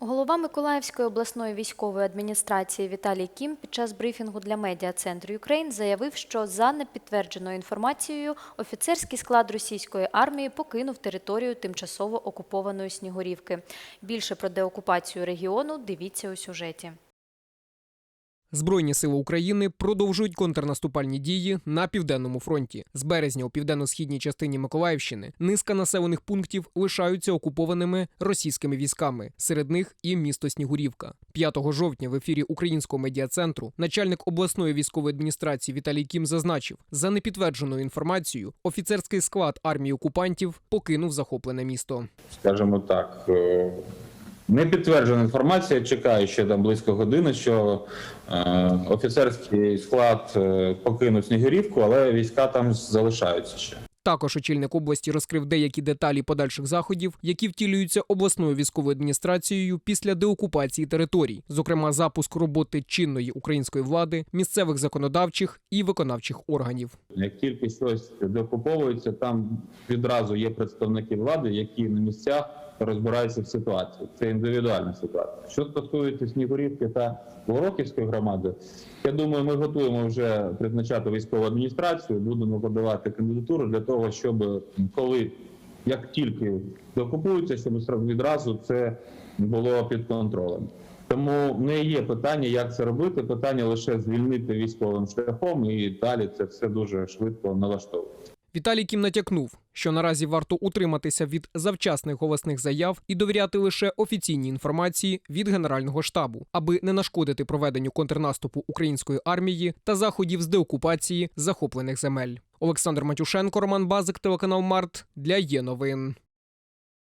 Голова Миколаївської обласної військової адміністрації Віталій Кім під час брифінгу для медіа центру Юкрейн заявив, що за непідтвердженою інформацією офіцерський склад російської армії покинув територію тимчасово окупованої Снігурівки. Більше про деокупацію регіону дивіться у сюжеті. Збройні сили України продовжують контрнаступальні дії на південному фронті. З березня у південно-східній частині Миколаївщини низка населених пунктів лишаються окупованими російськими військами. Серед них і місто Снігурівка. 5 жовтня в ефірі українського медіа-центру начальник обласної військової адміністрації Віталій Кім зазначив, за непідтвердженою інформацією, офіцерський склад армії окупантів покинув захоплене місто. скажімо так, е, не підтверджена інформація. Чекаю ще там близько години, що е, офіцерський склад е, покинув Снігурівку, але війська там залишаються ще. Також очільник області розкрив деякі деталі подальших заходів, які втілюються обласною військовою адміністрацією після деокупації територій, зокрема запуск роботи чинної української влади, місцевих законодавчих і виконавчих органів. Як тільки щось докуповується, там відразу є представники влади, які на місцях розбираються в ситуації. Це індивідуальна ситуація. Що стосується Снігурівки та Вороківської громади, я думаю, ми готуємо вже призначати військову адміністрацію, будемо подавати кандидатуру для того, щоб коли як тільки докупуються, щоб відразу це було під контролем. Тому не є питання, як це робити. Питання лише звільнити військовим шляхом, і далі це все дуже швидко налаштовується. Віталій Кім натякнув, що наразі варто утриматися від завчасних голосних заяв і довіряти лише офіційній інформації від Генерального штабу, аби не нашкодити проведенню контрнаступу української армії та заходів з деокупації захоплених земель. Олександр Матюшенко, Роман Базик, телеканал Март для є новин.